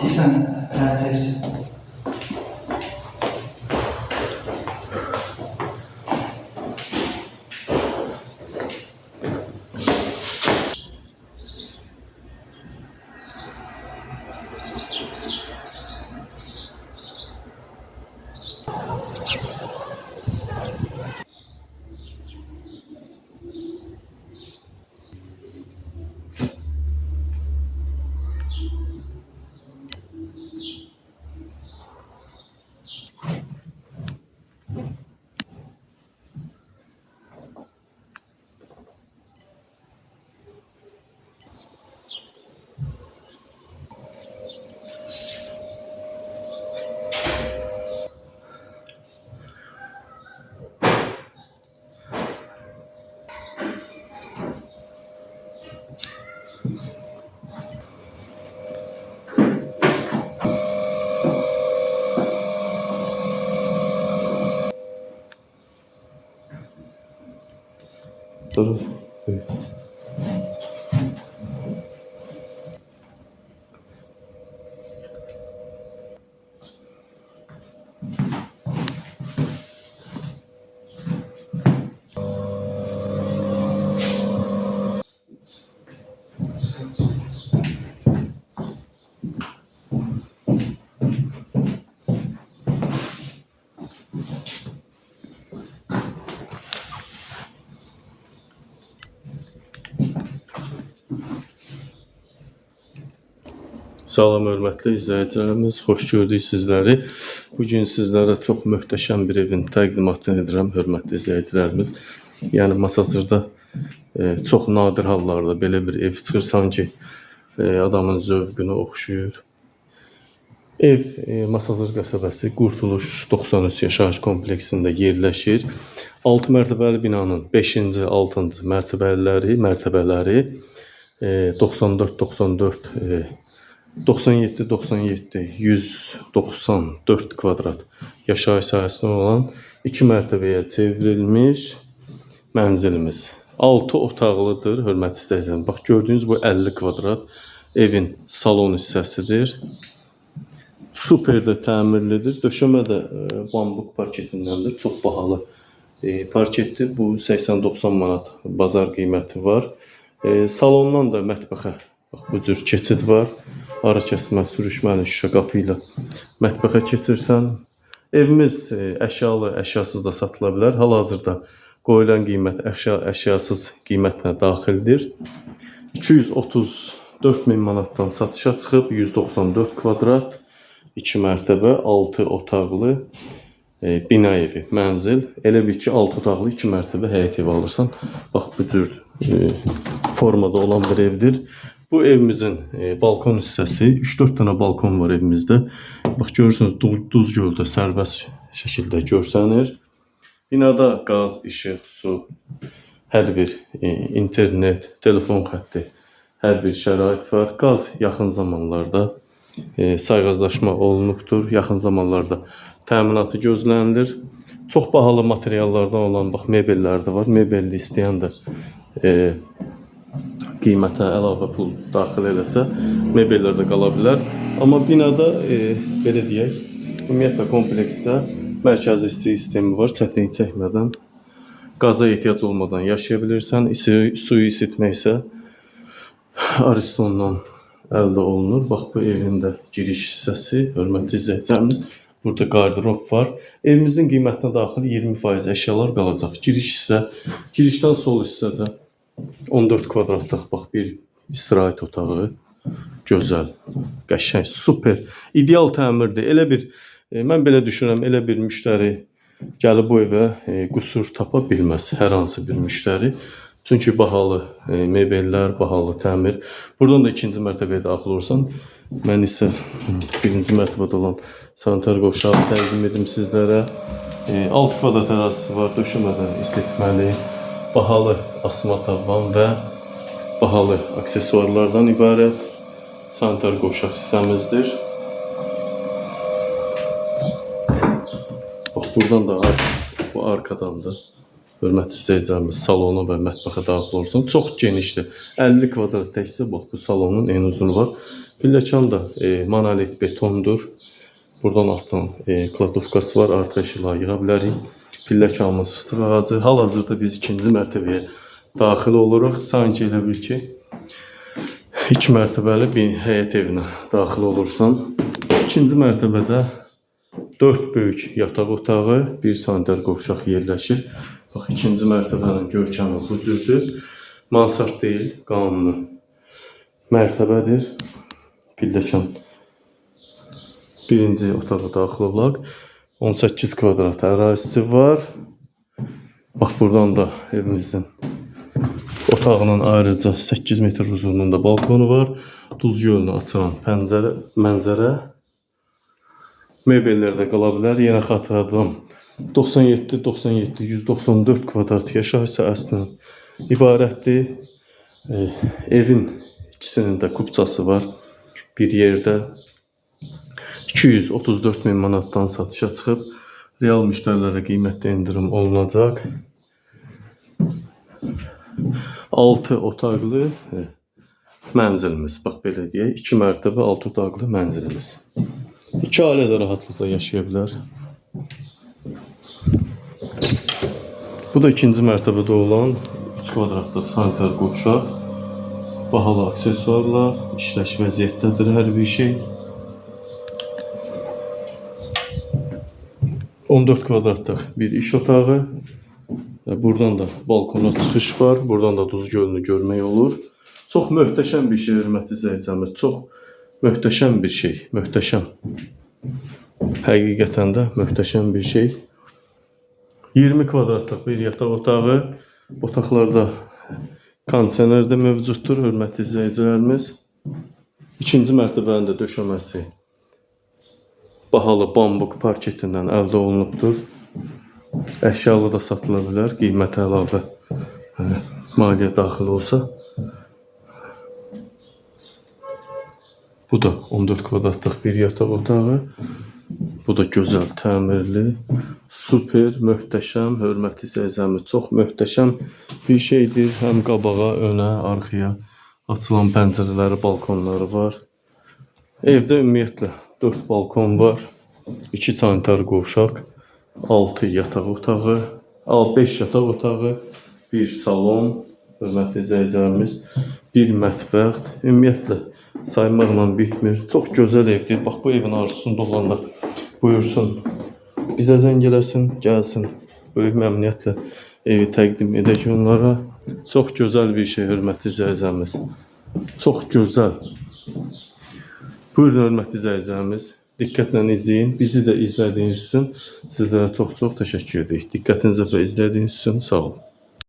İstəyirsən, hə, Dur. Evet. Salam hörmətli izləyicilərimiz, xoş gördük sizləri. Bu gün sizlərə çox möhtəşəm bir evin təqdimatını edirəm hörmətli izləyicilərimiz. Yəni Masazırda e, çox nadir hallarda belə bir ev çıxır sanki e, adamın zövqünə oxşuyur. Ev e, Masazır qəsəbəsi Qurtuluş 93 yaşayış kompleksində yerləşir. 6 mərtəbəli binanın 5-ci, 6-cı mərtəbələri, mərtəbələri e, 94 94 e, 97 97 194 kvadrat yaşayış sahəsinə olan 2 mərtəbəyə çevrilmiş mənzilimiz. 6 otaqlıdır, hörmətli izləyicilər. Bax gördüyünüz bu 50 kvadrat evin salon hissəsidir. Super də təmirlidir. Döşəmə də e, bambuk parketindəndir. Çox bahalı e, parketdir. Bu 80-90 manat bazar qiyməti var. E, salondan da mətbəxə bax bu cür keçid var. Ara kəsmə, sürüşməli şüşə qapı ilə mətbəxə keçirsən. Evimiz e, əşyalı, əşyasız da satıla bilər. Hal-hazırda qoyulan qiymət əşya, əşyasız qiymətlə daxildir. 234 min manatdan satışa çıxıb 194 kvadrat 2 mərtəbə 6 otaqlı e, bina evi, mənzil. Elə bil ki 6 otaqlı 2 mərtəbə həyət evi alırsan. Bax bu cür e, formada olan bir evdir. Bu evimizin e, balkon hissəsi 3-4 dənə balkon var evimizdə. Bax görürsünüz Du- Duz göldə sərbəst şəkildə görsənir. Binada qaz, işıq, su, hər bir e, internet, telefon xətti, hər bir şərait var. Qaz yaxın zamanlarda e, sayğaclaşma olunubdur. Yaxın zamanlarda təminatı gözlənilir. Çox bahalı materiallardan olan bax mebellər var. Mebelli istəyən də e, qiymətə əlavə pul daxil eləsə, mebellər də qala bilər. Amma binada e, belə deyək, ümumiyyətlə kompleksdə mərkəzi istilik sistemi var, çətinlik çəkmədən, qaza ehtiyac olmadan yaşaya bilirsən. İsi, suyu isitmək isə Aristondan əldə olunur. Bax bu evin də giriş hissəsi, hörmətli izləyicilərimiz. Burada qardırob var. Evimizin qiymətinə daxil 20% əşyalar qalacaq. Giriş isə girişdən sol hissədə 14 kvadratlıq bax bir istirahət otağı. Gözəl, qəşəng, super, ideal təmirdir. Elə bir e, mən belə düşünürəm, elə bir müştəri gəlib bu evə e, qüsur tapa bilməz hər hansı bir müştəri. Çünki bahalı e, mebellər, bahalı təmir. Buradan da ikinci mərtəbəyə daxil olursan, mən isə birinci mərtəbədə olan sanitar qovşağı təqdim edim sizlərə. E, alt kvadrat ərazisi var, döşəmədən isitməli, bahalı asma tavan və bahalı aksesuarlardan ibarət sanitar qovşaq hissəmizdir. Bax buradan da bu arkadan da hörmətli izləyicilərimiz salona və mətbəxə daxil olursun. Çox genişdir. 50 kvadrat təkcə bax bu salonun en uzunu var. Pilləkan da e, monolit betondur. Buradan altdan e, kladovkası var. Artıq əşyalar yığa bilərik. Pilləkanımız fıstıq ağacı. Hal-hazırda biz ikinci mərtəbəyə daxil oluruq. Sanki elə bil ki, iki mərtəbəli bir həyət evinə daxil olursan. İkinci mərtəbədə 4 böyük yataq otağı, bir sanitar qovşaq yerləşir. Bax, ikinci mərtəbənin görkəmi bu cürdür. Mansard deyil, qanuni mərtəbədir. Pilləkan birinci otağa daxil olaq. 18 kvadrat ərazisi var. Bax, buradan da evimizin otağının ayrıca 8 metr uzunluğunda balkonu var. Duz gölünü açılan pəncərə, mənzərə. Mebellər də qala bilər. Yenə xatırladım. 97, 97, 194 kvadrat yaşayış sahəsindən ibarətdir. E, evin ikisinin də kupçası var. Bir yerdə 234 min manatdan satışa çıxıb. Real müştərilərə qiymətdə endirim olunacaq. 6 otaqlı mənzilimiz. Bax belə deyək, 2 mərtəbə 6 otaqlı mənzilimiz. 2 ailə də rahatlıqla yaşaya bilər. Bu da ikinci mərtəbədə olan 3 kvadratlıq sanitar qovşaq. Bahalı aksesuarlar, işləş vəziyyətdədir hər bir şey. 14 kvadratlıq bir iş otağı. Və Buradan da balkona çıxış var. Buradan da Duz gölünü görmək olur. Çox möhtəşəm bir şey, hörmətli izləyicilərimiz. Çox möhtəşəm bir şey, möhtəşəm. Həqiqətən də möhtəşəm bir şey. 20 kvadratlıq bir yataq otağı. Otaqlarda kondisioner də mövcuddur, hörmətli izləyicilərimiz. İkinci mərtəbənin də bahalı bambuk parketindən əldə olunubdur. Əşyalı da satıla bilər, qiymətə əlavə yəni, maliyyə daxil olsa. Bu da 14 kvadratlıq bir yataq otağı. Bu da gözəl, təmirli, super, möhtəşəm, hörmətli izləyicilərimiz, çox möhtəşəm bir şeydir. Həm qabağa, önə, arxaya açılan pəncərələri, balkonları var. Evdə ümumiyyətlə 4 balkon var. 2 sanitar qovşaq, 6 yataq otağı, 5 yataq otağı, 1 salon, hörmətli izləyicilərimiz, 1 mətbəx. Ümumiyyətlə saymaqla bitmir. Çox gözəl evdir. Bax bu evin arzusunda olanlar buyursun. Bizə zəng eləsin, gəlsin. Böyük məmnuniyyətlə evi təqdim edək onlara. Çox gözəl bir şey, hörmətli izləyicilərimiz. Çox gözəl. Buyurun hörmətli izləyicilərimiz. Diqqətlə izləyin. Bizi də izlədiyiniz üçün sizlərə çox-çox təşəkkür edirik. Diqqətinizə və izlədiyiniz üçün sağ olun.